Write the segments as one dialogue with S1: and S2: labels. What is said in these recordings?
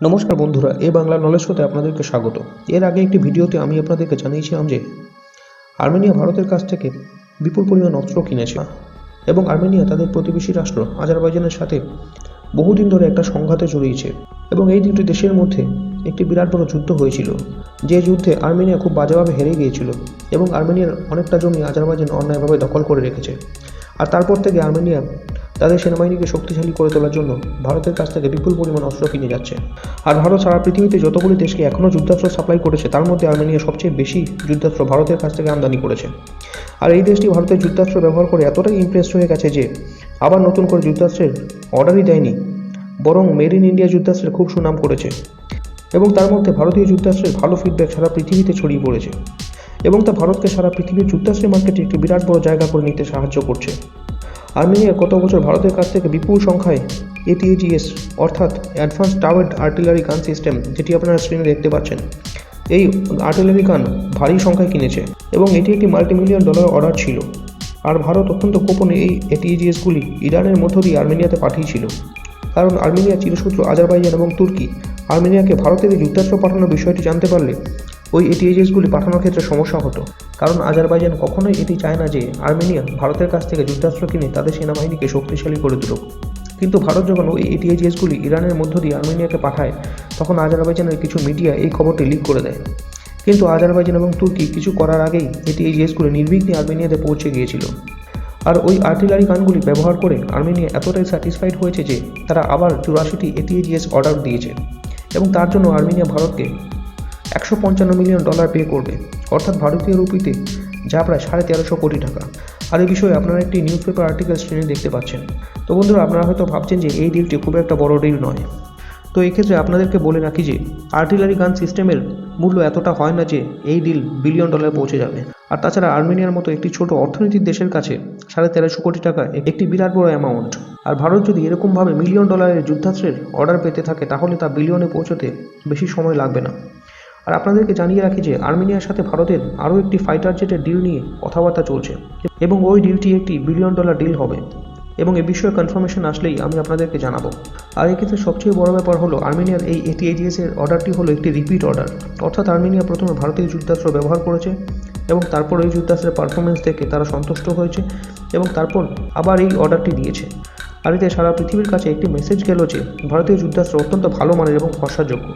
S1: নমস্কার বন্ধুরা, এ বাংলা নলেজ শোতে আপনাদেরকে স্বাগত। এর আগে একটি ভিডিওতে আমি আপনাদেরকে জানিয়েছিলাম যে, আর্মেনিয়া ভারতের কাছ থেকে বিপুল পরিমাণ অস্ত্র কিনেছে এবং আর্মেনিয়া তাদের প্রতিবেশী রাষ্ট্র আজারবাইজানের সাথে বহুদিন ধরে একটা সংঘাতে জড়িয়েছে এবং এই দুটি দেশের মধ্যে একটি বিরাট বড় যুদ্ধ হয়েছিল, যে যুদ্ধে আর্মেনিয়া খুব বাজেভাবে হেরে গিয়েছিল এবং আর্মেনিয়ার অনেকটা জমি আজারবাইজান অন্যায়ভাবে দখল করে রেখেছে। আর তারপর থেকে আর্মেনিয়া তাদের সেনাবাহিনীকে শক্তিশালী করে তোলার জন্য ভারতের কাছ থেকে বিপুল পরিমাণ অস্ত্র কিনে যাচ্ছে। আর ভারত সারা পৃথিবীতে যতগুলি দেশকে এখনও যুদ্ধাস্ত্র সাপ্লাই করেছে, তার মধ্যে আর্মেনিয়া সবচেয়ে বেশি যুদ্ধাস্ত্র ভারতের কাছ থেকে আমদানি করেছে। আর এই দেশটি ভারতের যুদ্ধাস্ত্র ব্যবহার করে এতটাই ইমপ্রেসড হয়ে গেছে যে, আবার নতুন করে যুদ্ধাস্ত্রের অর্ডারই দেয়নি, বরং মেড ইন ইন্ডিয়া যুদ্ধাস্ত্রের খুব সুনাম করেছে। এবং তার মধ্যে ভারতীয় যুদ্ধাস্ত্রের ভালো ফিডব্যাক সারা পৃথিবীতে ছড়িয়ে পড়েছে। এবং তা ভারতকে সারা পৃথিবীর যুদ্ধাস্ত্রের মার্কেটে একটি বিরাট বড় জায়গা করে নিতে সাহায্য করছে। আর্মেনিয়া গত বছর ভারতের কাছ থেকে বিপুল সংখ্যায় এটিএজিএস অর্থাৎ advance toward artillery gun system যেটি আপনারা স্ক্রিনে দেখতে পাচ্ছেন। এই আর্টিলারি গান ভারী সংখ্যায় কিনেছে এবং এটি একটি মাল্টিমিলিয়ন ডলার অর্ডার ছিল। আর ভারত অত্যন্ত গোপনে এই এটিএজিএসগুলি ইরানের মধ্য দিয়ে আর্মেনিয়াতে পাঠিয়েছিল। কারণ আর্মেনিয়া চিরশত্রু আজারবাইজান এবং তুর্কি আর্মেনিয়াকে ভারতের যুদ্ধাস্ত্র পাঠানোর বিষয়টি জানতে পারলে ওই এটিএজিএসগুলি পাঠানোর ক্ষেত্রে সমস্যা হতো। কারণ আজারবাইজান কখনোই এটি চায় না যে আর্মেনিয়া ভারতের কাছ থেকে যুদ্ধাস্ত্র কিনে তাদের সেনাবাহিনীকে শক্তিশালী করে তুলুক। কিন্তু ভারত যখন ওই এটিএজিএসগুলি ইরানের মধ্য দিয়ে আর্মেনিয়াকে পাঠায়, তখন আজারবাইজানের কিছু মিডিয়া এই খবরটি লিক করে দেয়। কিন্তু আজারবাইজান এবং তুর্কি কিছু করার আগেই এটিএজিএসগুলি নির্বিঘ্নে আর্মেনিয়াতে পৌঁছে গিয়েছিল। আর ওই আর্টিলারি গানগুলি ব্যবহার করে আর্মেনিয়া এতটাই স্যাটিসফাইড হয়েছে যে তারা আবার চুরাশিটি এটিএজিএস অর্ডার দিয়েছে। এবং তার জন্য আর্মেনিয়া ভারতকে একশো পঞ্চান্ন মিলিয়ন ডলার পে করবে। অর্থাৎ ভারতীয় রুপিতে যা প্রায় সাড়ে তেরোশো কোটি টাকা। আর এই বিষয়ে আপনারা একটি নিউজ পেপার আর্টিকেল স্ক্রিনে দেখতে পাচ্ছেন। তো বন্ধুরা, আপনারা হয়তো ভাবছেন যে এই ডিলটি খুব একটা বড় ডিল নয়। তো এক্ষেত্রে আপনাদেরকে বলে রাখি যে আর্টিলারি গান সিস্টেমের মূল্য এতটা হয় না যে এই ডিল বিলিয়ন ডলারে পৌঁছে যাবে। আর তাছাড়া আর্মেনিয়ার মতো একটি ছোট অর্থনৈতিক দেশের কাছে সাড়ে তেরোশো কোটি টাকা একটি বিরাট বড় অ্যামাউন্ট আর ভারত যদি এরকমভাবে মিলিয়ন ডলারের যুদ্ধাস্ত্রের অর্ডার পেতে থাকে, তাহলে তা বিলিয়নে পৌঁছতে বেশি সময় লাগবে না। আর আপনাদেরকে জানিয়ে রাখি যে আর্মেনিয়ার সাথে ভারতের আরও একটি ফাইটার জেটের ডিল নিয়ে কথাবার্তা চলছে। এবং ওই ডিলটি একটি বিলিয়ন ডলার ডিল হবে। এবং এ বিষয়ে কনফার্মেশন আসলেই আমি আপনাদেরকে জানাব। আর এক্ষেত্রে সবচেয়ে বড় ব্যাপার হলো আর্মেনিয়ার এই এটিএজিএস এর অর্ডারটি হলো একটি রিপিট অর্ডার অর্থাৎ আর্মেনিয়া প্রথমে ভারতীয় যুদ্ধাস্ত্র ব্যবহার করেছে এবং তারপর এই যুদ্ধাস্ত্রের পারফরমেন্স দেখে তারা সন্তুষ্ট হয়েছে এবং তারপর আবার এই অর্ডারটি দিয়েছে। আর এতে সারা পৃথিবীর কাছে একটি মেসেজ গেল যে ভারতীয় যুদ্ধাস্ত্র অত্যন্ত ভালো মানের এবং ভরসাযোগ্য।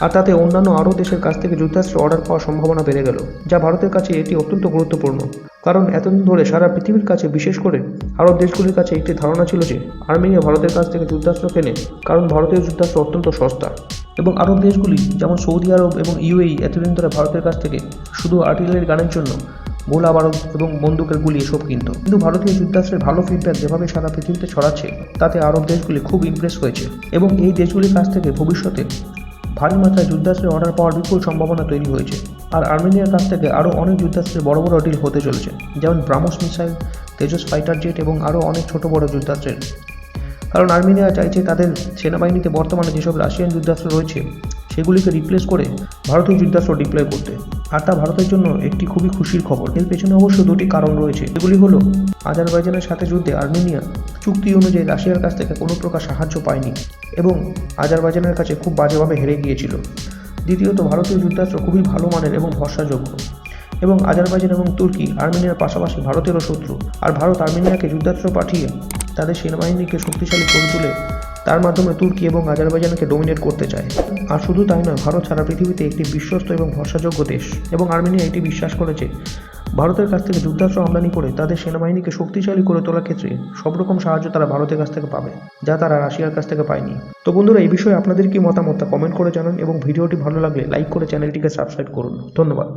S1: আর তাতে অন্যান্য আরও দেশের কাছ থেকে যুদ্ধাস্ত্র অর্ডার পাওয়ার সম্ভাবনা বেড়ে গেল, যা ভারতের কাছে এটি অত্যন্ত গুরুত্বপূর্ণ। কারণ এতদিন ধরে সারা পৃথিবীর কাছে, বিশেষ করে আরব দেশগুলির কাছে একটি ধারণা ছিল যে, আর্মেনিয়া ভারতের কাছ থেকে যুদ্ধাস্ত্র কেনে, কারণ ভারতীয় যুদ্ধাস্ত্র অত্যন্ত সস্তা। এবং আরব দেশগুলি, যেমন সৌদি আরব এবং ইউএই এতদিন ধরে ভারতের কাছ থেকে শুধু আর্টিলারি গানের জন্য গোলা বারুদ এবং বন্দুকের গুলি এসব কিনত। কিন্তু ভারতীয় যুদ্ধাস্ত্রের ভালো ফিডব্যাক যেভাবে সারা পৃথিবীতে ছড়াচ্ছে, তাতে আরব দেশগুলি খুব ইমপ্রেস হয়েছে। এবং এই দেশগুলির কাছ থেকে ভবিষ্যতে ভারী মাথায় যুদ্ধাস্ত্রের অর্ডার পাওয়ার বিপুল সম্ভাবনা তৈরি হয়েছে। আর আর্মেনিয়ার কাছ থেকে আরও অনেক যুদ্ধাস্ত্রের বড় বড় ডিল হতে চলেছে, যেমন BrahMos missile, Tejas fighter jet এবং আরও অনেক ছোট বড় যুদ্ধাস্ত্রের। কারণ আর্মেনিয়া চাইছে তাদের সেনাবাহিনীতে বর্তমানে যেসব রাশিয়ান যুদ্ধাস্ত্র রয়েছে সেগুলিকে রিপ্লেস করে ভারতীয় যুদ্ধাস্ত্র ডিপ্লয় করতে। আর তা ভারতের জন্য একটি খুবই খুশির খবর। এর পেছনে অবশ্য দুটি কারণ রয়েছে। এগুলি হলো, আজারবাইজানের সাথে যুদ্ধে আর্মেনিয়া চুক্তি অনুযায়ী রাশিয়ার কাছ থেকে কোনো প্রকার সাহায্য পায়নি এবং আজারবাইজানের কাছে খুব বাজেভাবে হেরে গিয়েছিল। দ্বিতীয়ত, ভারতীয় যুদ্ধাস্ত্র খুবই ভালো মানের এবং ভরসাযোগ্য। এবং আজারবাইজান এবং তুর্কি আর্মেনিয়ার পাশাপাশি ভারতেরও শত্রু। আর ভারত আর্মেনিয়াকে যুদ্ধাস্ত্র পাঠিয়ে তাদের সেনাবাহিনীকে শক্তিশালী করে তুলে তার মাধ্যমে তুর্কি এবং আজারবাইজানকে ডোমিনেট করতে চায়। আর শুধু তাই নয়, ভারত সারা পৃথিবীতে একটি বিশ্বস্ত এবং ভরসাযোগ্য দেশ এবং আর্মেনিয়া এটি বিশ্বাস করেছে। ভারতের কাছ থেকে যুদ্ধাস্ত্র আমদানি করে তাদের সেনাবাহিনীকে শক্তিশালী করে তোলার ক্ষেত্রে সব রকম সাহায্য তারা ভারতের কাছ থেকে পাবে, যা তারা রাশিয়ার কাছ থেকে পায়নি। তো বন্ধুরা, এই বিষয়ে আপনাদের কি মতামত তা কমেন্ট করে জানান এবং ভিডিওটি ভালো লাগলে লাইক করে চ্যানেলটিকে সাবস্ক্রাইব করুন। ধন্যবাদ।